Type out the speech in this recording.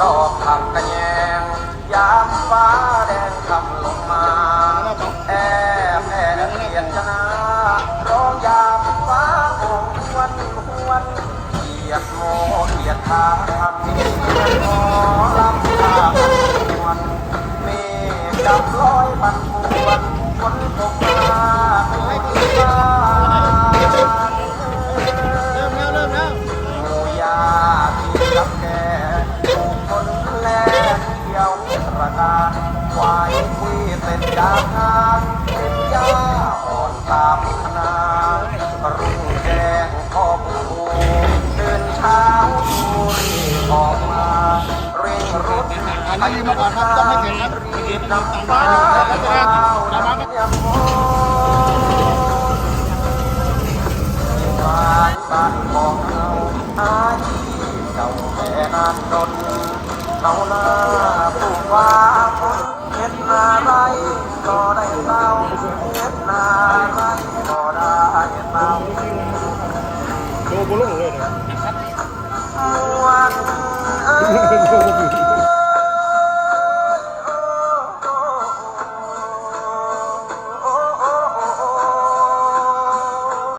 ดอกคำกระแยงยามฟ้าแดงคำลงมา แอบแอบเขียนชนะร้องยามฟ้าหงวันหวนเขียดโมเขียดทางทำนี้ ยวประการควายคุยเส้นยางทางเป็นยาอ่อนตามนารุ่งแจ้งพ่อปู่เดินเช้าสุรีออกมาเร่งรถอันนี้มาก่อนครับต้องไม่เสร็จครับรีบนำฟ้าแล้วจะได้ดาวตามบ้านยามโมบ้านบ้านของเราอาชีพเก่าแต่นานดน เราหน้าปลูกว่าคนเห็ดนาไรก็ได้เต้าเห็ดนาไรก็ได้เต้าโดบุลงเลยนะมวนเอ้ย